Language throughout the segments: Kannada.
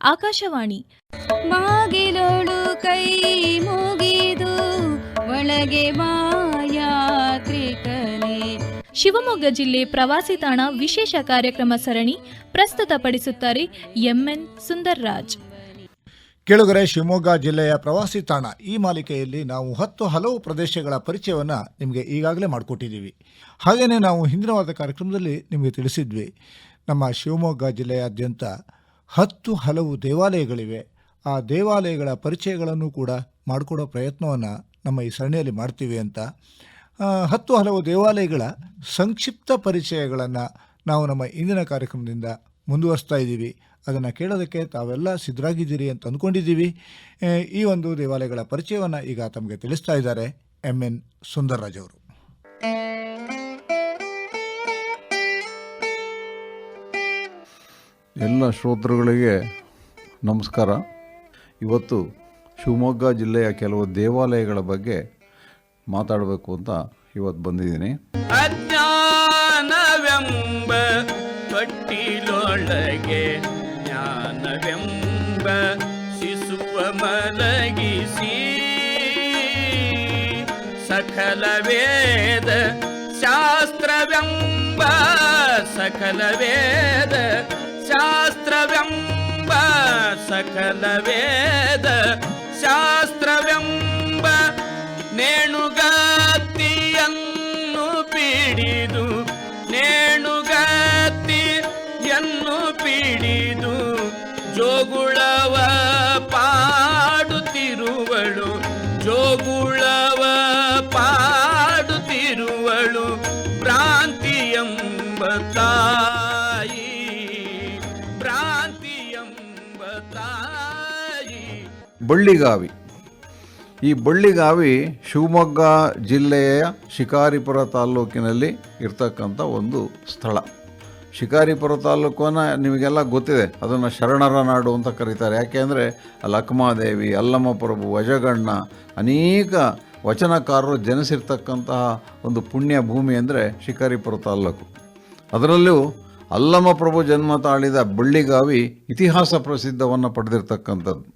ಆಕಾಶವಾಣಿ. ಬಾಗಿಲೋಳು ಕೈ ಮುಗಿದು ಒಳಗೆ ಮಾಯಾತ್ರಿಕನೇ. ಶಿವಮೊಗ್ಗ ಜಿಲ್ಲೆ ಪ್ರವಾಸಿ ತಾಣ ವಿಶೇಷ ಕಾರ್ಯಕ್ರಮ ಸರಣಿ ಪ್ರಸ್ತುತಪಡಿಸುತ್ತಾರೆ ಎಂಎನ್ ಸುಂದರ್ರಾಜ್. ಕೆಳಗರೆ ಶಿವಮೊಗ್ಗ ಜಿಲ್ಲೆಯ ಪ್ರವಾಸಿ ತಾಣ ಈ ಮಾಲಿಕೆಯಲ್ಲಿ ನಾವು ಹತ್ತು ಹಲವು ಪ್ರದೇಶಗಳ ಪರಿಚಯವನ್ನು ನಿಮಗೆ ಈಗಾಗಲೇ ಮಾಡಿಕೊಟ್ಟಿದ್ದೀವಿ. ಹಾಗೆಯೇ ನಾವು ಹಿಂದಿನವಾದ ಕಾರ್ಯಕ್ರಮದಲ್ಲಿ ನಿಮಗೆ ತಿಳಿಸಿದ್ವಿ. ನಮ್ಮ ಶಿವಮೊಗ್ಗ ಜಿಲ್ಲೆಯಾದ್ಯಂತ ಹತ್ತು ಹಲವು ದೇವಾಲಯಗಳಿವೆ. ಆ ದೇವಾಲಯಗಳ ಪರಿಚಯಗಳನ್ನು ಕೂಡ ಮಾಡಿಕೊಡೋ ಪ್ರಯತ್ನವನ್ನು ನಮ್ಮ ಈ ಸರಣಿಯಲ್ಲಿ ಮಾಡ್ತೀವಿ ಅಂತ. ಹತ್ತು ಹಲವು ದೇವಾಲಯಗಳ ಸಂಕ್ಷಿಪ್ತ ಪರಿಚಯಗಳನ್ನು ನಾವು ನಮ್ಮ ಇಂದಿನ ಕಾರ್ಯಕ್ರಮದಿಂದ ಮುಂದುವರಿಸ್ತಾ ಇದ್ದೀವಿ. ಅದನ್ನು ಕೇಳೋದಕ್ಕೆ ತಾವೆಲ್ಲ ಸಿದ್ಧರಾಗಿದ್ದೀರಿ ಅಂತ ಅಂದ್ಕೊಂಡಿದ್ದೀವಿ. ಈ ಒಂದು ದೇವಾಲಯಗಳ ಪರಿಚಯವನ್ನು ಈಗ ತಮಗೆ ತಿಳಿಸ್ತಾ ಇದ್ದಾರೆ ಎಂ ಎನ್ ಸುಂದರ್ರಾಜ್ ಅವರು. ಎಲ್ಲ ಶ್ರೋತೃಗಳಿಗೆ ನಮಸ್ಕಾರ. ಇವತ್ತು ಶಿವಮೊಗ್ಗ ಜಿಲ್ಲೆಯ ಕೆಲವು ದೇವಾಲಯಗಳ ಬಗ್ಗೆ ಮಾತಾಡಬೇಕು ಅಂತ ಇವತ್ತು ಬಂದಿದ್ದೀನಿ. ಅಜ್ಞಾನವೆಂಬ ತೊಟ್ಟಿಲೊಳಗೆ ಜ್ಞಾನವೆಂಬ ಶಿಶುವ ಮಲಗಿಸಿ. ಸಕಲ ವೇದ ಶಾಸ್ತ್ರವೆಂಬ ಸಕಲ ವೇದ ಶಾಸ್ತ್ರವೆಂಬ ಸಕಲ ವೇದ ಶಾಸ್ತ್ರವೆಂಬ ನೇಣುಗಾತಿಯನ್ನು ಪಿಡಿದು ನೇಣುಗಾತಿಯನ್ನು ಪೀಡಿದು ಜೋಗುಳವ ಪಾಡುತ್ತಿರುವಳು ಜೋಗುಳವ ಬಳ್ಳಿಗಾವಿ. ಈ ಬಳ್ಳಿಗಾವಿ ಶಿವಮೊಗ್ಗ ಜಿಲ್ಲೆಯ ಶಿಕಾರಿಪುರ ತಾಲೂಕಿನಲ್ಲಿ ಇರ್ತಕ್ಕಂಥ ಒಂದು ಸ್ಥಳ. ಶಿಕಾರಿಪುರ ತಾಲ್ಲೂಕನ್ನು ನಿಮಗೆಲ್ಲ ಗೊತ್ತಿದೆ, ಅದನ್ನು ಶರಣರ ನಾಡು ಅಂತ ಕರೀತಾರೆ. ಯಾಕೆಂದರೆ ಅಲ್ಲಿ ಅಕ್ಕಮಾದೇವಿ ಅಲ್ಲಮ್ಮ ಪ್ರಭು ವಜಗಣ್ಣ, ಅನೇಕ ವಚನಕಾರರು ಜನಿಸಿರ್ತಕ್ಕಂತಹ ಒಂದು ಪುಣ್ಯ ಭೂಮಿ ಅಂದರೆ ಶಿಕಾರಿಪುರ ತಾಲ್ಲೂಕು. ಅದರಲ್ಲೂ ಅಲ್ಲಮ ಪ್ರಭು ಜನ್ಮ ತಾಳಿದ ಬಳ್ಳಿಗಾವಿ ಇತಿಹಾಸ ಪ್ರಸಿದ್ಧವನ್ನು ಪಡೆದಿರ್ತಕ್ಕಂಥದ್ದು.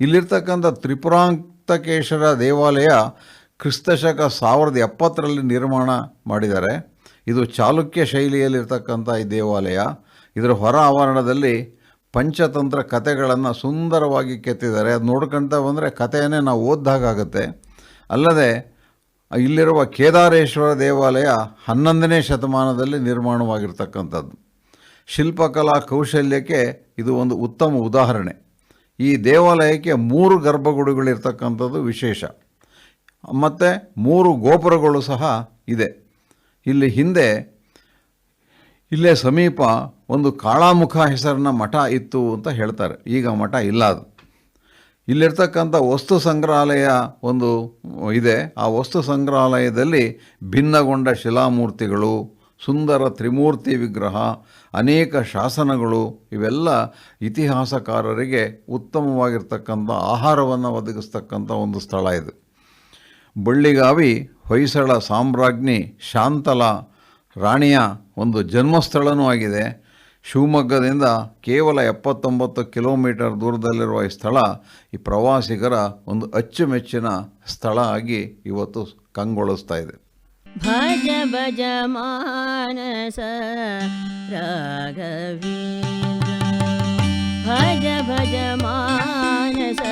ಇಲ್ಲಿರ್ತಕ್ಕಂಥ ತ್ರಿಪುರಾಂತಕೇಶ್ವರ ದೇವಾಲಯ ಕ್ರಿಸ್ತಶಕ ಸಾವಿರದ ಎಪ್ಪತ್ತರಲ್ಲಿ ನಿರ್ಮಾಣ ಮಾಡಿದ್ದಾರೆ. ಇದು ಚಾಲುಕ್ಯ ಶೈಲಿಯಲ್ಲಿರ್ತಕ್ಕಂಥ ಈ ದೇವಾಲಯ. ಇದರ ಹೊರ ಆವರಣದಲ್ಲಿ ಪಂಚತಂತ್ರ ಕಥೆಗಳನ್ನು ಸುಂದರವಾಗಿ ಕೆತ್ತಿದ್ದಾರೆ. ಅದು ನೋಡ್ಕೊಳ್ತಾ ಬಂದರೆ ಕಥೆಯನ್ನೇ ನಾವು ಓದ್ದಾಗುತ್ತೆ ಅಲ್ಲದೆ ಇಲ್ಲಿರುವ ಕೇದಾರೇಶ್ವರ ದೇವಾಲಯ ಹನ್ನೊಂದನೇ ಶತಮಾನದಲ್ಲಿ ನಿರ್ಮಾಣವಾಗಿರ್ತಕ್ಕಂಥದ್ದು. ಶಿಲ್ಪಕಲಾ ಕೌಶಲ್ಯಕ್ಕೆ ಇದು ಒಂದು ಉತ್ತಮ ಉದಾಹರಣೆ. ಈ ದೇವಾಲಯಕ್ಕೆ ಮೂರು ಗರ್ಭಗುಡಿಗಳಿರ್ತಕ್ಕಂಥದ್ದು ವಿಶೇಷ. ಮತ್ತು ಮೂರು ಗೋಪುರಗಳು ಸಹ ಇದೆ. ಇಲ್ಲಿ ಹಿಂದೆ, ಇಲ್ಲೇ ಸಮೀಪ ಒಂದು ಕಾಳಾಮುಖ ಹೆಸರಿನ ಮಠ ಇತ್ತು ಅಂತ ಹೇಳ್ತಾರೆ. ಈಗ ಮಠ ಇಲ್ಲ ಅದು. ಇಲ್ಲಿರ್ತಕ್ಕಂಥ ವಸ್ತು ಸಂಗ್ರಹಾಲಯ ಒಂದು ಇದೆ. ಆ ವಸ್ತು ಸಂಗ್ರಹಾಲಯದಲ್ಲಿ ಭಿನ್ನಗೊಂಡ ಶಿಲಾಮೂರ್ತಿಗಳು ಸುಂದರ ತ್ರಿಮೂರ್ತಿ ವಿಗ್ರಹ, ಅನೇಕ ಶಾಸನಗಳು, ಇವೆಲ್ಲ ಇತಿಹಾಸಕಾರರಿಗೆ ಉತ್ತಮವಾಗಿರ್ತಕ್ಕಂಥ ಆಹಾರವನ್ನು ಒದಗಿಸ್ತಕ್ಕಂಥ ಒಂದು ಸ್ಥಳ ಇದು. ಬಳ್ಳಿಗಾವಿ ಹೊಯ್ಸಳ ಸಾಮ್ರಾಜ್ಞಿ ಶಾಂತಲ ರಾಣಿಯ ಒಂದು ಜನ್ಮಸ್ಥಳನೂ ಆಗಿದೆ. ಶಿವಮೊಗ್ಗದಿಂದ ಕೇವಲ ಎಪ್ಪತ್ತೊಂಬತ್ತು ಕಿಲೋಮೀಟರ್ ದೂರದಲ್ಲಿರುವ ಈ ಸ್ಥಳ ಈ ಪ್ರವಾಸಿಗರ ಒಂದು ಅಚ್ಚುಮೆಚ್ಚಿನ ಸ್ಥಳ ಆಗಿ ಇವತ್ತು ಕಂಗೊಳಿಸ್ತಾ ಇದೆ. भज भज मानस भजमासी भज भज मानस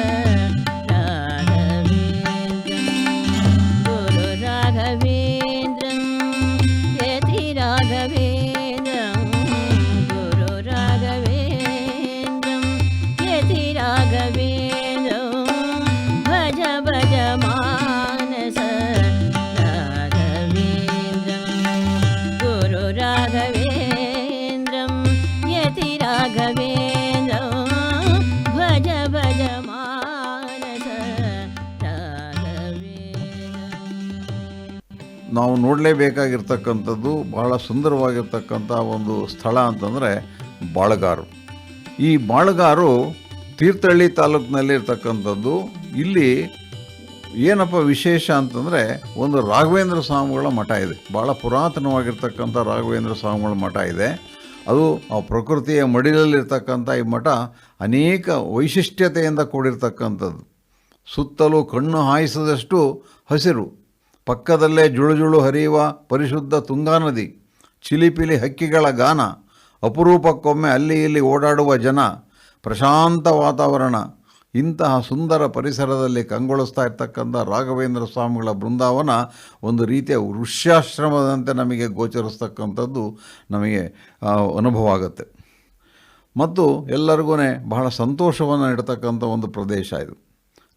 ನಾವು ನೋಡಲೇಬೇಕಾಗಿರ್ತಕ್ಕಂಥದ್ದು ಬಹಳ ಸುಂದರವಾಗಿರ್ತಕ್ಕಂಥ ಒಂದು ಸ್ಥಳ ಅಂತಂದರೆ ಬಾಳಗಾರು. ಈ ಬಾಳಗಾರು ತೀರ್ಥಹಳ್ಳಿ ತಾಲೂಕಿನಲ್ಲಿ ಇರ್ತಕ್ಕಂಥದ್ದು ಇಲ್ಲಿ ಏನಪ್ಪ ವಿಶೇಷ ಅಂತಂದರೆ ಒಂದು ರಾಘವೇಂದ್ರ ಸ್ವಾಮಿಗಳ ಮಠ ಇದೆ. ಭಾಳ ಪುರಾತನವಾಗಿರ್ತಕ್ಕಂಥ ರಾಘವೇಂದ್ರ ಸ್ವಾಮಿಗಳ ಮಠ ಇದೆ. ಅದು ಆ ಪ್ರಕೃತಿಯ ಮಡಿಲಲ್ಲಿರ್ತಕ್ಕಂಥ ಈ ಮಠ ಅನೇಕ ವೈಶಿಷ್ಟ್ಯತೆಯಿಂದ ಕೂಡಿರ್ತಕ್ಕಂಥದ್ದು. ಸುತ್ತಲೂ ಕಣ್ಣು ಹಾಯಿಸದಷ್ಟು ಹಸಿರು. ಪಕ್ಕದಲ್ಲೇ ಜುಳುಜುಳು ಹರಿಯುವ ಪರಿಶುದ್ಧ ತುಂಗಾ ನದಿ, ಚಿಲಿಪಿಲಿ ಹಕ್ಕಿಗಳ ಗಾನ, ಅಪರೂಪಕ್ಕೊಮ್ಮೆ ಅಲ್ಲಿ ಇಲ್ಲಿ ಓಡಾಡುವ ಜನ, ಪ್ರಶಾಂತ ವಾತಾವರಣ, ಇಂತಹ ಸುಂದರ ಪರಿಸರದಲ್ಲಿ ಕಂಗೊಳಿಸ್ತಾ ಇರ್ತಕ್ಕಂಥ ರಾಘವೇಂದ್ರ ಸ್ವಾಮಿಗಳ ಬೃಂದಾವನ ಒಂದು ರೀತಿಯ ವೃಷ್ಯಾಶ್ರಮದಂತೆ ನಮಗೆ ಗೋಚರಿಸ್ತಕ್ಕಂಥದ್ದು ನಮಗೆ ಅನುಭವ ಆಗುತ್ತೆ. ಮತ್ತು ಎಲ್ಲರಿಗೂ ಬಹಳ ಸಂತೋಷವನ್ನು ನೀಡ್ತಕ್ಕಂಥ ಒಂದು ಪ್ರದೇಶ ಇದು.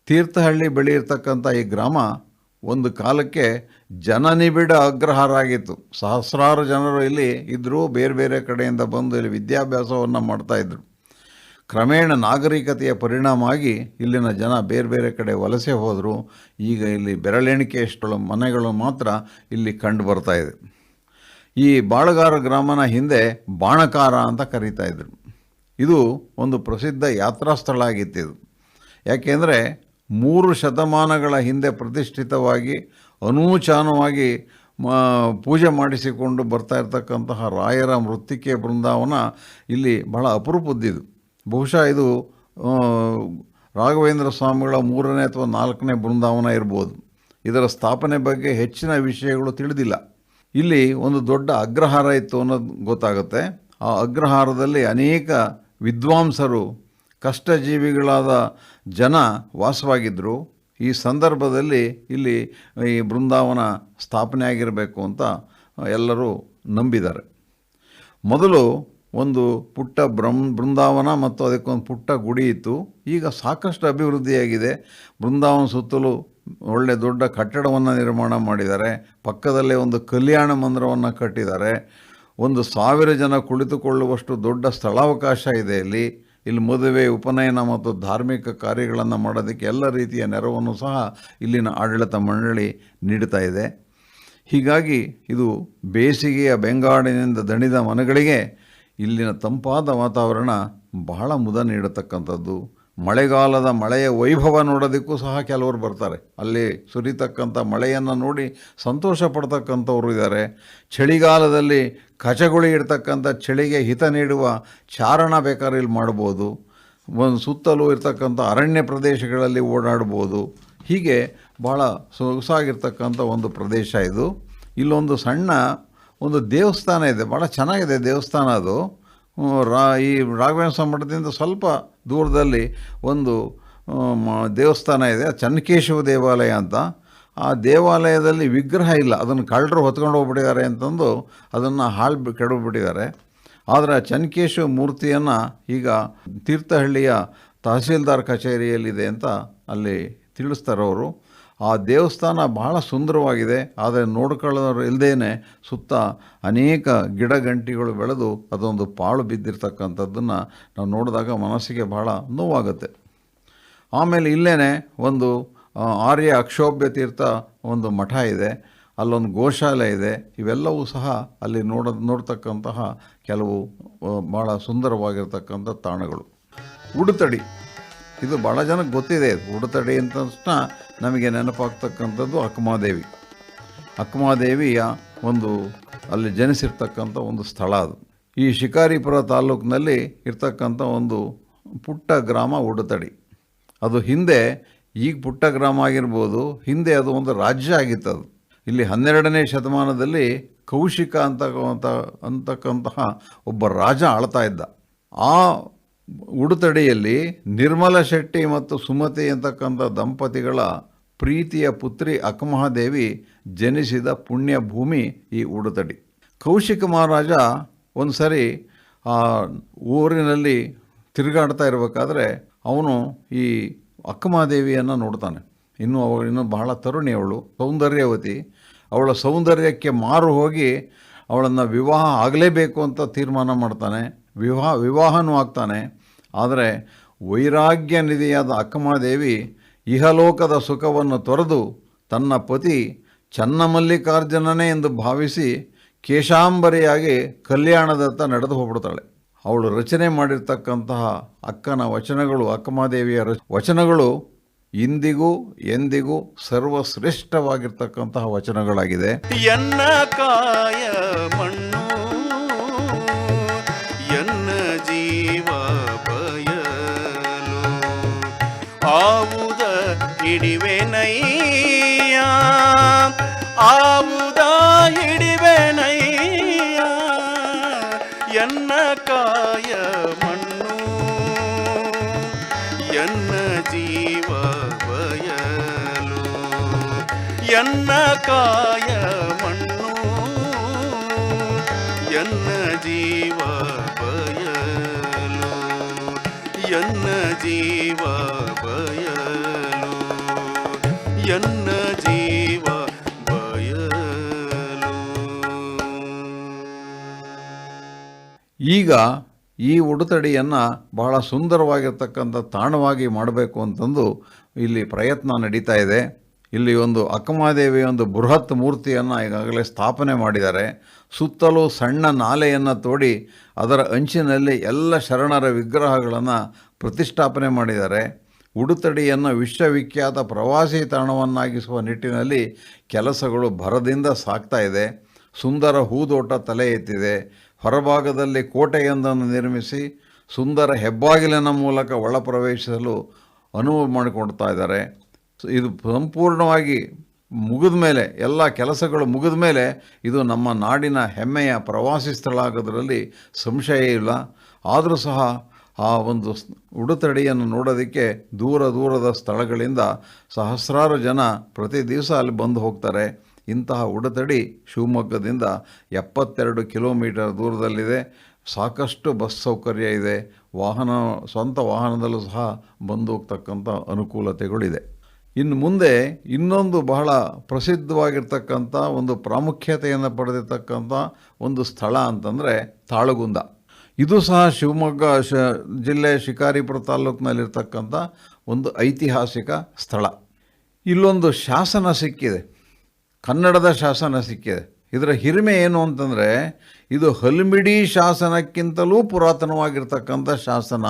ತೀರ್ಥಹಳ್ಳಿ ಬಳಿ ಇರ್ತಕ್ಕಂಥ ಈ ಗ್ರಾಮ ಒಂದು ಕಾಲಕ್ಕೆ ಜನನಿಬಿಡ ಅಗ್ರಹಾರ ಆಗಿತ್ತು ಸಹಸ್ರಾರು ಜನರು ಇಲ್ಲಿ ಇದ್ದರೂ ಬೇರೆ ಬೇರೆ ಕಡೆಯಿಂದ ಬಂದು ಇಲ್ಲಿ ವಿದ್ಯಾಭ್ಯಾಸವನ್ನು ಮಾಡ್ತಾಯಿದ್ರು ಕ್ರಮೇಣ ನಾಗರಿಕತೆಯ ಪರಿಣಾಮ ಆಗಿ ಇಲ್ಲಿನ ಜನ ಬೇರೆ ಬೇರೆ ಕಡೆ ವಲಸೆ ಹೋದರು. ಈಗ ಇಲ್ಲಿ ಬೆರಳೆಣಿಕೆಯಷ್ಟು ಮನೆಗಳು ಮಾತ್ರ ಇಲ್ಲಿ ಕಂಡು ಬರ್ತಾಯಿದೆ ಈ ಬಾಳಗಾರ ಗ್ರಾಮನ ಹಿಂದೆ ಬಾಣಕಾರ ಅಂತ ಕರೀತಾ ಇದ್ರು. ಇದು ಒಂದು ಪ್ರಸಿದ್ಧ ಯಾತ್ರಾ ಸ್ಥಳ ಆಗಿತ್ತು ಇದು. ಯಾಕೆಂದರೆ ಮೂರು ಶತಮಾನಗಳ ಹಿಂದೆ ಪ್ರತಿಷ್ಠಿತವಾಗಿ ಅನೂಚಾನವಾಗಿ ಪೂಜೆ ಮಾಡಿಸಿಕೊಂಡು ಬರ್ತಾ ಇರತಕ್ಕಂತಹ ರಾಯರ ಮೃತ್ತಿಕೆ ಬೃಂದಾವನ ಇಲ್ಲಿ ಬಹಳ ಅಪರೂಪದ್ದಿದು. ಬಹುಶಃ ಇದು ರಾಘವೇಂದ್ರ ಸ್ವಾಮಿಗಳ ಮೂರನೇ ಅಥವಾ ನಾಲ್ಕನೇ ಬೃಂದಾವನ ಇರ್ಬೋದು. ಇದರ ಸ್ಥಾಪನೆ ಬಗ್ಗೆ ಹೆಚ್ಚಿನ ವಿಷಯಗಳು ತಿಳಿದಿಲ್ಲ. ಇಲ್ಲಿ ಒಂದು ದೊಡ್ಡ ಅಗ್ರಹಾರ ಇತ್ತು ಅನ್ನೋದು ಗೊತ್ತಾಗುತ್ತೆ. ಆ ಅಗ್ರಹಾರದಲ್ಲಿ ಅನೇಕ ವಿದ್ವಾಂಸರು ಕಷ್ಟಜೀವಿಗಳಾದ ಜನ ವಾಸವಾಗಿದ್ದರು ಈ ಸಂದರ್ಭದಲ್ಲಿ ಇಲ್ಲಿ ಈ ಬೃಂದಾವನ ಸ್ಥಾಪನೆ ಆಗಿರಬೇಕು ಅಂತ ಎಲ್ಲರೂ ನಂಬಿದ್ದಾರೆ. ಮೊದಲು ಒಂದು ಪುಟ್ಟ ಬ್ರಹ್ಮ, ಬೃಂದಾವನ ಮತ್ತು ಅದಕ್ಕೊಂದು ಪುಟ್ಟ ಗುಡಿ ಇತ್ತು. ಈಗ ಸಾಕಷ್ಟು ಅಭಿವೃದ್ಧಿಯಾಗಿದೆ. ಬೃಂದಾವನ ಸುತ್ತಲೂ ಒಳ್ಳೆ ದೊಡ್ಡ ಕಟ್ಟಡವನ್ನು ನಿರ್ಮಾಣ ಮಾಡಿದ್ದಾರೆ. ಪಕ್ಕದಲ್ಲೇ ಒಂದು ಕಲ್ಯಾಣ ಮಂದಿರವನ್ನು ಕಟ್ಟಿದ್ದಾರೆ. ಒಂದು ಸಾವಿರ ಜನ ಕುಳಿತುಕೊಳ್ಳುವಷ್ಟು ದೊಡ್ಡ ಸ್ಥಳಾವಕಾಶ ಇದೆ ಇಲ್ಲಿ. ಇಲ್ಲಿ ಮದುವೆ, ಉಪನಯನ ಮತ್ತು ಧಾರ್ಮಿಕ ಕಾರ್ಯಗಳನ್ನು ಮಾಡೋದಕ್ಕೆ ಎಲ್ಲ ರೀತಿಯ ನೆರವನ್ನು ಸಹ ಇಲ್ಲಿನ ಆಡಳಿತ ಮಂಡಳಿ ನೀಡ್ತಾ ಇದೆ. ಹೀಗಾಗಿ ಇದು ಬೇಸಿಗೆಯ ಬೆಂಗಾಡಿನಿಂದ ದಣಿದ ಮನೆಗಳಿಗೆ ಇಲ್ಲಿನ ತಂಪಾದ ವಾತಾವರಣ ಬಹಳ ಮುದ ನೀಡತಕ್ಕಂಥದ್ದು. ಮಳೆಗಾಲದ ಮಳೆಯ ವೈಭವ ನೋಡೋದಕ್ಕೂ ಸಹ ಕೆಲವರು ಬರ್ತಾರೆ. ಅಲ್ಲಿ ಸುರಿತಕ್ಕಂಥ ಮಳೆಯನ್ನು ನೋಡಿ ಸಂತೋಷ ಪಡ್ತಕ್ಕಂಥವ್ರು ಇದ್ದಾರೆ ಚಳಿಗಾಲದಲ್ಲಿ ಕಚಗುಳಿ ಇರ್ತಕ್ಕಂಥ ಚಳಿಗೆ ಹಿತ ನೀಡುವ ಚಾರಣ ಬೇಕಾದ್ರೆ ಇಲ್ಲಿ ಮಾಡ್ಬೋದು. ಒಂದು ಸುತ್ತಲೂ ಇರ್ತಕ್ಕಂಥ ಅರಣ್ಯ ಪ್ರದೇಶಗಳಲ್ಲಿ ಓಡಾಡ್ಬೋದು. ಹೀಗೆ ಭಾಳ ಸೊಗಸಾಗಿರ್ತಕ್ಕಂಥ ಒಂದು ಪ್ರದೇಶ ಇದು. ಇಲ್ಲೊಂದು ಸಣ್ಣ ಒಂದು ದೇವಸ್ಥಾನ ಇದೆ. ಭಾಳ ಚೆನ್ನಾಗಿದೆ ದೇವಸ್ಥಾನ ಅದು. ರಾ ಈ ರಾಘವೇಂದ್ರ ಮಠದಿಂದ ಸ್ವಲ್ಪ ದೂರದಲ್ಲಿ ಒಂದು ದೇವಸ್ಥಾನ ಇದೆ, ಚನ್ನಕೇಶವ ದೇವಾಲಯ ಅಂತ. ಆ ದೇವಾಲಯದಲ್ಲಿ ವಿಗ್ರಹ ಇಲ್ಲ. ಅದನ್ನು ಕಳ್ಳರು ಹೊತ್ಕೊಂಡು ಹೋಗ್ಬಿಟ್ಟಿದ್ದಾರೆ ಅಂತಂದು ಅದನ್ನು ಹಾಳು ಕೆಡಬಿಟ್ಟಿದ್ದಾರೆ ಆದರೆ ಚನ್ನಕೇಶವ ಮೂರ್ತಿಯನ್ನು ಈಗ ತೀರ್ಥಹಳ್ಳಿಯ ತಹಸೀಲ್ದಾರ್ ಕಚೇರಿಯಲ್ಲಿದೆ ಅಂತ ಅಲ್ಲಿ ತಿಳಿಸ್ತಾರೆ ಅವರು ಆ ದೇವಸ್ಥಾನ ಬಹಳ ಸುಂದರವಾಗಿದೆ. ಆದರೆ ನೋಡ್ಕೊಳ್ಳೋರು ಇಲ್ಲದೇನೆ ಸುತ್ತ ಅನೇಕ ಗಿಡ ಗಂಟಿಗಳು ಬೆಳೆದು ಅದೊಂದು ಪಾಳು ಬಿದ್ದಿರ್ತಕ್ಕಂಥದ್ದನ್ನು ನಾವು ನೋಡಿದಾಗ ಮನಸ್ಸಿಗೆ ಬಹಳ ನೋವಾಗುತ್ತೆ. ಆಮೇಲೆ ಇಲ್ಲೇ ಒಂದು ಆರ್ಯ ಅಕ್ಷೋಭ್ಯ ತೀರ್ಥ ಒಂದು ಮಠ ಇದೆ. ಅಲ್ಲೊಂದು ಗೋಶಾಲೆ ಇದೆ. ಇವೆಲ್ಲವೂ ಸಹ ಅಲ್ಲಿ ನೋಡ, ನೋಡ್ತಕ್ಕಂತಹ ಕೆಲವು ಭಾಳ ಸುಂದರವಾಗಿರ್ತಕ್ಕಂಥ ತಾಣಗಳು. ಉಡುತಡಿ. ಇದು ಭಾಳ ಜನಕ್ಕೆ ಗೊತ್ತಿದೆ. ಉಡುತಡಿ ಅಂತ ತಕ್ಷಣ ನಮಗೆ ನೆನಪಾಗ್ತಕ್ಕಂಥದ್ದು ಅಕ್ಕಮಾದೇವಿ ಅಕ್ಕಮಾದೇವಿಯ ಒಂದು ಅಲ್ಲಿ ಜನಿಸಿರ್ತಕ್ಕಂಥ ಒಂದು ಸ್ಥಳ ಅದು. ಈ ಶಿಕಾರಿಪುರ ತಾಲೂಕಿನಲ್ಲಿ ಇರ್ತಕ್ಕಂಥ ಒಂದು ಪುಟ್ಟ ಗ್ರಾಮ ಉಡುತಡಿ. ಅದು ಹಿಂದೆ, ಈಗ ಪುಟ್ಟ ಗ್ರಾಮ ಆಗಿರ್ಬೋದು, ಹಿಂದೆ ಅದು ಒಂದು ರಾಜ್ಯ ಆಗಿತ್ತು ಅದು ಇಲ್ಲಿ ಹನ್ನೆರಡನೇ ಶತಮಾನದಲ್ಲಿ ಕೌಶಿಕ ಅಂತಕ್ಕಂಥ ಅಂತಕ್ಕಂತಹ ಒಬ್ಬ ರಾಜ ಆಳ್ತಾ ಇದ್ದ. ಆ ಉಡುತಡಿಯಲ್ಲಿ ನಿರ್ಮಲ ಶೆಟ್ಟಿ ಮತ್ತು ಸುಮತಿ ಎಂತಕ್ಕಂಥ ದಂಪತಿಗಳ ಪ್ರೀತಿಯ ಪುತ್ರಿ ಅಕ್ಕಮಹಾದೇವಿ ಜನಿಸಿದ ಪುಣ್ಯ ಭೂಮಿ ಈ ಉಡುತಡಿ. ಕೌಶಿಕ ಮಹಾರಾಜ ಒಂದು ಸರಿ ಊರಿನಲ್ಲಿ ತಿರುಗಾಡ್ತಾ ಇರಬೇಕಾದ್ರೆ ಅವನು ಈ ಅಕ್ಕಮಹಾದೇವಿಯನ್ನು ನೋಡ್ತಾನೆ. ಇನ್ನು ಅವಳು ಇನ್ನೂ ಬಹಳ ತರುಣಿ ಅವಳು, ಸೌಂದರ್ಯವತಿ. ಅವಳ ಸೌಂದರ್ಯಕ್ಕೆ ಮಾರು ಹೋಗಿ ಅವಳನ್ನು ವಿವಾಹ ಆಗಲೇಬೇಕು ಅಂತ ತೀರ್ಮಾನ ಮಾಡ್ತಾನೆ. ವಿವಾಹ, ವಿವಾಹನೂ ಆಗ್ತಾನೆ. ಆದರೆ ವೈರಾಗ್ಯ ನಿಧಿಯಾದ ಅಕ್ಕಮಹಾದೇವಿ ಇಹಲೋಕದ ಸುಖವನ್ನು ತೊರೆದು ತನ್ನ ಪತಿ ಚನ್ನಮಲ್ಲಿಕಾರ್ಜುನನೇ ಎಂದು ಭಾವಿಸಿ ಕೇಶಾಂಬರಿಯಾಗಿ ಕಲ್ಯಾಣದತ್ತ ನಡೆದು ಹೋಗ್ಬಿಡ್ತಾಳೆ. ಅವಳು ರಚನೆ ಮಾಡಿರ್ತಕ್ಕಂತಹ ಅಕ್ಕನ ವಚನಗಳು, ಅಕ್ಕಮಹಾದೇವಿಯ ವಚನಗಳು ಇಂದಿಗೂ ಎಂದಿಗೂ ಸರ್ವಶ್ರೇಷ್ಠವಾಗಿರ್ತಕ್ಕಂತಹ ವಚನಗಳಾಗಿದೆ. ಹಿಡಿವೆನಯ್ಯ ಆವುದ ಹಿಡಿವೆನಯ್ಯ ಎನ್ನ ಕಾಯ ಮಣ್ಣು ಎನ್ನ ಜೀವ ಬಯಲು ಎನ್ನ ಕಾಯ ಮಣ್ಣು ಎನ್ನ ಜೀವ ಬಯಲು ಎನ್ನ ಜೀವ ಈಗ ಈ ಉಡುತಡಿಯನ್ನು ಬಹಳ ಸುಂದರವಾಗಿರ್ತಕ್ಕಂಥ ತಾಣವಾಗಿ ಮಾಡಬೇಕು ಅಂತಂದು ಇಲ್ಲಿ ಪ್ರಯತ್ನ ನಡೀತಾ ಇದೆ. ಇಲ್ಲಿ ಒಂದು ಅಕ್ಕಮಾದೇವಿ ಒಂದು ಬೃಹತ್ ಮೂರ್ತಿಯನ್ನು ಈಗಾಗಲೇ ಸ್ಥಾಪನೆ ಮಾಡಿದ್ದಾರೆ. ಸುತ್ತಲೂ ಸಣ್ಣ ನಾಲೆಯನ್ನು ತೋಡಿ ಅದರ ಅಂಚಿನಲ್ಲಿ ಎಲ್ಲ ಶರಣರ ವಿಗ್ರಹಗಳನ್ನು ಪ್ರತಿಷ್ಠಾಪನೆ ಮಾಡಿದ್ದಾರೆ. ಉಡುತಡಿಯನ್ನು ವಿಶ್ವವಿಖ್ಯಾತ ಪ್ರವಾಸಿ ತಾಣವನ್ನಾಗಿಸುವ ನಿಟ್ಟಿನಲ್ಲಿ ಕೆಲಸಗಳು ಭರದಿಂದ ಸಾಗ್ತಾ ಇದೆ. ಸುಂದರ ಹೂದೋಟ ತಲೆ ಎತ್ತಿದೆ. ಹೊರಭಾಗದಲ್ಲಿ ಕೋಟೆಯೊಂದನ್ನು ನಿರ್ಮಿಸಿ ಸುಂದರ ಹೆಬ್ಬಾಗಿಲಿನ ಮೂಲಕ ಒಳ ಪ್ರವೇಶಿಸಲು ಅನುವು ಮಾಡಿಕೊಡ್ತಾ ಇದ್ದಾರೆ. ಇದು ಸಂಪೂರ್ಣವಾಗಿ ಮುಗಿದ ಮೇಲೆ, ಎಲ್ಲ ಕೆಲಸಗಳು ಮುಗಿದ ಮೇಲೆ ಇದು ನಮ್ಮ ನಾಡಿನ ಹೆಮ್ಮೆಯ ಪ್ರವಾಸಿ ಸ್ಥಳ ಆಗೋದರಲ್ಲಿ ಸಂಶಯ ಇಲ್ಲ. ಆದರೂ ಸಹ ಆ ಒಂದು ಉಡುತಡಿಯನ್ನು ನೋಡೋದಕ್ಕೆ ದೂರ ದೂರದ ಸ್ಥಳಗಳಿಂದ ಸಹಸ್ರಾರು ಜನ ಪ್ರತಿ ದಿವಸ ಅಲ್ಲಿ ಬಂದು ಹೋಗ್ತಾರೆ. ಇಂತಹ ಉಡತಡಿ ಶಿವಮೊಗ್ಗದಿಂದ ಎಪ್ಪತ್ತೆರಡು ಕಿಲೋಮೀಟರ್ ದೂರದಲ್ಲಿದೆ. ಸಾಕಷ್ಟು ಬಸ್ ಸೌಕರ್ಯ ಇದೆ. ವಾಹನ, ಸ್ವಂತ ವಾಹನದಲ್ಲೂ ಸಹ ಬಂದು ಹೋಗ್ತಕ್ಕಂಥ ಅನುಕೂಲತೆಗಳಿದೆ. ಇನ್ನು ಮುಂದೆ ಇನ್ನೊಂದು ಬಹಳ ಪ್ರಸಿದ್ಧವಾಗಿರ್ತಕ್ಕಂಥ ಒಂದು ಪ್ರಾಮುಖ್ಯತೆಯನ್ನು ಪಡೆದಿರ್ತಕ್ಕಂಥ ಒಂದು ಸ್ಥಳ ಅಂತಂದರೆ ತಾಳಗುಂದ. ಇದು ಸಹ ಶಿವಮೊಗ್ಗ ಶ, ಜಿಲ್ಲೆ ಶಿಕಾರಿಪುರ ತಾಲೂಕಿನಲ್ಲಿರ್ತಕ್ಕಂಥ ಒಂದು ಐತಿಹಾಸಿಕ ಸ್ಥಳ. ಇಲ್ಲೊಂದು ಶಾಸನ ಸಿಕ್ಕಿದೆ. ಕನ್ನಡದ ಶಾಸನ ಸಿಕ್ಕಿದೆ. ಇದರ ಹಿರಿಮೆ ಏನು ಅಂತಂದರೆ, ಇದು ಹಲ್ಮಿಡಿ ಶಾಸನಕ್ಕಿಂತಲೂ ಪುರಾತನವಾಗಿರ್ತಕ್ಕಂಥ ಶಾಸನ.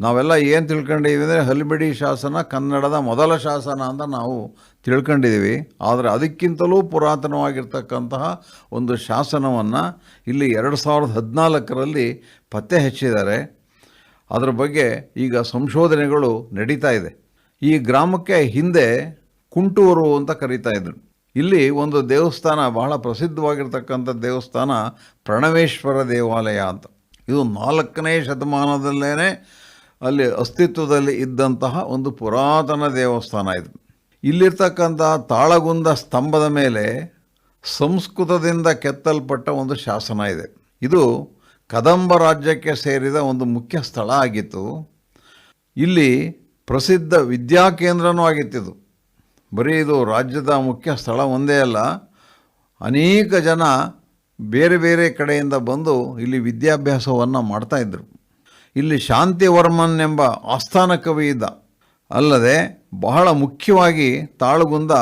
ನಾವೆಲ್ಲ ಏನು ತಿಳ್ಕೊಂಡಿದ್ದೀವಿ ಅಂದರೆ, ಹಲ್ಮಿಡಿ ಶಾಸನ ಕನ್ನಡದ ಮೊದಲ ಶಾಸನ ಅಂತ ನಾವು ತಿಳ್ಕೊಂಡಿದ್ದೀವಿ ಆದರೆ ಅದಕ್ಕಿಂತಲೂ ಪುರಾತನವಾಗಿರ್ತಕ್ಕಂತಹ ಒಂದು ಶಾಸನವನ್ನು ಇಲ್ಲಿ ಎರಡು ಸಾವಿರದ ಹದಿನಾಲ್ಕರಲ್ಲಿ ಪತ್ತೆ ಹಚ್ಚಿದ್ದಾರೆ. ಅದರ ಬಗ್ಗೆ ಈಗ ಸಂಶೋಧನೆಗಳು ನಡೀತಾ ಇದೆ. ಈ ಗ್ರಾಮಕ್ಕೆ ಹಿಂದೆ ಕುಂಟೂರು ಅಂತ ಕರೀತಾ ಇದ್ರು. ಇಲ್ಲಿ ಒಂದು ದೇವಸ್ಥಾನ ಬಹಳ ಪ್ರಸಿದ್ಧವಾಗಿರ್ತಕ್ಕಂಥ ದೇವಸ್ಥಾನ ಪ್ರಣವೇಶ್ವರ ದೇವಾಲಯ ಅಂತ. ಇದು ನಾಲ್ಕನೇ ಶತಮಾನದಲ್ಲೇ ಅಲ್ಲಿ ಅಸ್ತಿತ್ವದಲ್ಲಿ ಇದ್ದಂತಹ ಒಂದು ಪುರಾತನ ದೇವಸ್ಥಾನ ಇದು. ಇಲ್ಲಿರ್ತಕ್ಕಂಥ ತಾಳಗುಂದ ಸ್ತಂಭದ ಮೇಲೆ ಸಂಸ್ಕೃತದಿಂದ ಕೆತ್ತಲ್ಪಟ್ಟ ಒಂದು ಶಾಸನ ಇದೆ. ಇದು ಕದಂಬ ರಾಜ್ಯಕ್ಕೆ ಸೇರಿದ ಒಂದು ಮುಖ್ಯ ಸ್ಥಳ ಆಗಿತ್ತು. ಇಲ್ಲಿ ಪ್ರಸಿದ್ಧ ವಿದ್ಯಾಕೇಂದ್ರನೂ ಆಗಿತ್ತಿದು ಬರೀ ಇದು ರಾಜ್ಯದ ಮುಖ್ಯ ಸ್ಥಳ ಒಂದೇ ಅಲ್ಲ, ಅನೇಕ ಜನ ಬೇರೆ ಬೇರೆ ಕಡೆಯಿಂದ ಬಂದು ಇಲ್ಲಿ ವಿದ್ಯಾಭ್ಯಾಸವನ್ನು ಮಾಡ್ತಾಯಿದ್ರು ಇಲ್ಲಿ ಶಾಂತಿವರ್ಮನ್ ಎಂಬ ಆಸ್ಥಾನ ಕವಿ ಇದ್ದ. ಅಲ್ಲದೆ ಬಹಳ ಮುಖ್ಯವಾಗಿ ತಾಳಗುಂದ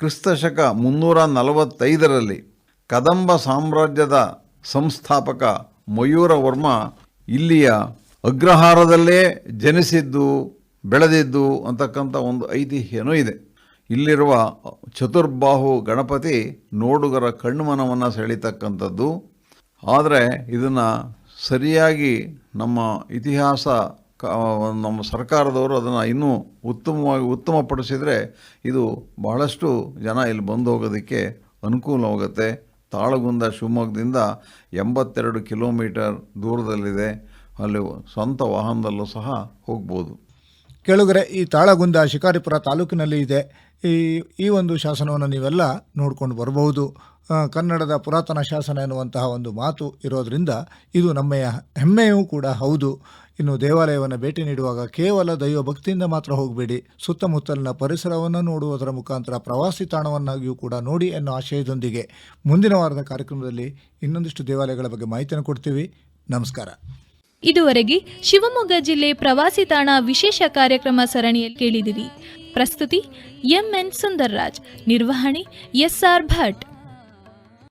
ಕ್ರಿಸ್ತಶಕ ಮುನ್ನೂರ ನಲವತ್ತೈದರಲ್ಲಿ ಕದಂಬ ಸಾಮ್ರಾಜ್ಯದ ಸಂಸ್ಥಾಪಕ ಮಯೂರವರ್ಮ ಇಲ್ಲಿಯ ಅಗ್ರಹಾರದಲ್ಲೇ ಜನಿಸಿದ್ದು, ಬೆಳೆದಿದ್ದು ಅಂತಕ್ಕಂಥ ಒಂದು ಐತಿಹ್ಯನೂ ಇದೆ. ಇಲ್ಲಿರುವ ಚತುರ್ಬಾಹು ಗಣಪತಿ ನೋಡುಗರ ಕಣ್ಮನವನ್ನು ಸೆಳೀತಕ್ಕಂಥದ್ದು. ಆದರೆ ಇದನ್ನು ಸರಿಯಾಗಿ ನಮ್ಮ ಇತಿಹಾಸ ನಮ್ಮ ಸರ್ಕಾರದವರು ಅದನ್ನು ಇನ್ನೂ ಉತ್ತಮವಾಗಿ ಉತ್ತಮಪಡಿಸಿದರೆ ಇದು ಬಹಳಷ್ಟು ಜನ ಇಲ್ಲಿ ಬಂದು ಹೋಗೋದಕ್ಕೆ ಅನುಕೂಲವಾಗುತ್ತೆ ತಾಳಗುಂದ ಶಿವಮೊಗ್ಗದಿಂದ ಎಂಬತ್ತೆರಡು ಕಿಲೋಮೀಟರ್ ದೂರದಲ್ಲಿದೆ. ಅಲ್ಲಿ ಸ್ವಂತ ವಾಹನದಲ್ಲೂ ಸಹ ಹೋಗ್ಬೋದು. ಕೇಳುಗರೆ, ಈ ತಾಳಗುಂದ ಶಿಕಾರಿಪುರ ತಾಲೂಕಿನಲ್ಲಿ ಇದೆ. ಈ ಈ ಒಂದು ಶಾಸನವನ್ನು ನೀವೆಲ್ಲ ನೋಡ್ಕೊಂಡು ಬರಬಹುದು. ಕನ್ನಡದ ಪುರಾತನ ಶಾಸನ ಎನ್ನುವಂತಹ ಒಂದು ಮಾತು ಇರೋದರಿಂದ ಇದು ನಮ್ಮೆಯ ಹೆಮ್ಮೆಯೂ ಕೂಡ ಹೌದು. ಇನ್ನು ದೇವಾಲಯವನ್ನು ಭೇಟಿ ನೀಡುವಾಗ ಕೇವಲ ದೈವ ಭಕ್ತಿಯಿಂದ ಮಾತ್ರ ಹೋಗಬೇಡಿ. ಸುತ್ತಮುತ್ತಲಿನ ಪರಿಸರವನ್ನು ನೋಡುವುದರ ಮುಖಾಂತರ ಪ್ರವಾಸಿ ತಾಣವನ್ನಾಗಿಯೂ ಕೂಡ ನೋಡಿ ಎನ್ನೋ ಆಶಯದೊಂದಿಗೆ ಮುಂದಿನ ವಾರದ ಕಾರ್ಯಕ್ರಮದಲ್ಲಿ ಇನ್ನೊಂದಿಷ್ಟು ದೇವಾಲಯಗಳ ಬಗ್ಗೆ ಮಾಹಿತಿಯನ್ನು ಕೊಡ್ತೀವಿ. ನಮಸ್ಕಾರ. ಇದುವರೆಗೆ ಶಿವಮೊಗ್ಗ ಜಿಲ್ಲೆ ಪ್ರವಾಸಿ ತಾಣ ವಿಶೇಷ ಕಾರ್ಯಕ್ರಮ ಸರಣಿಯಲ್ಲಿ ಕೇಳಿದಿರಿ. ಪ್ರಸ್ತುತಿ ಎಂಎನ್ ಸುಂದರ್ರಾಜ್ ನಿರ್ವಹಣೆ ಎಸ್ಆರ್ ಭಟ್.